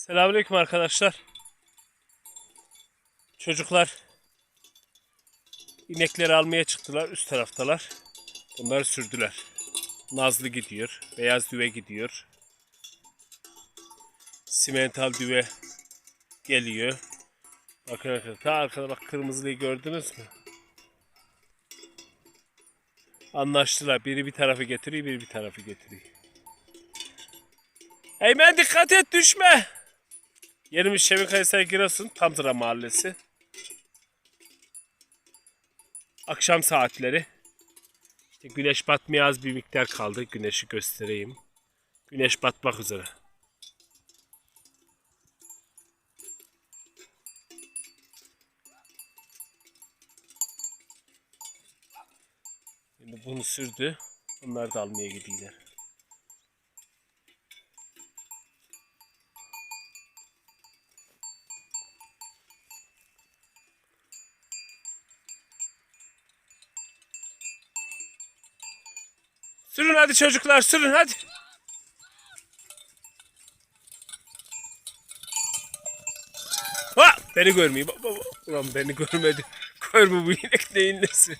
Selamünaleyküm arkadaşlar. Çocuklar inekleri almaya çıktılar. Üst taraftalar. Bunları sürdüler. Nazlı gidiyor. Beyaz düve gidiyor. Simental düve geliyor. Bakın arkadaşlar. Ta arkada bak kırmızılıyı gördünüz mü? Anlaştılar. Biri bir tarafı getiriyor, biri bir tarafı getiriyor. Eymen dikkat et düşme. Yerimiz Şevikaysel Giresun Tamtıra Mahallesi. Akşam saatleri. İşte güneş batmaya az bir miktar kaldı. Güneşi göstereyim. Güneş batmak üzere. Şimdi bunu sürdü. Onlar da almaya gidiyorlar. Sürün hadi çocuklar sürün hadi. Ha, beni görmüyor. Bak, bak, Ulan beni görmedi. Görme bu inek neyin nesi.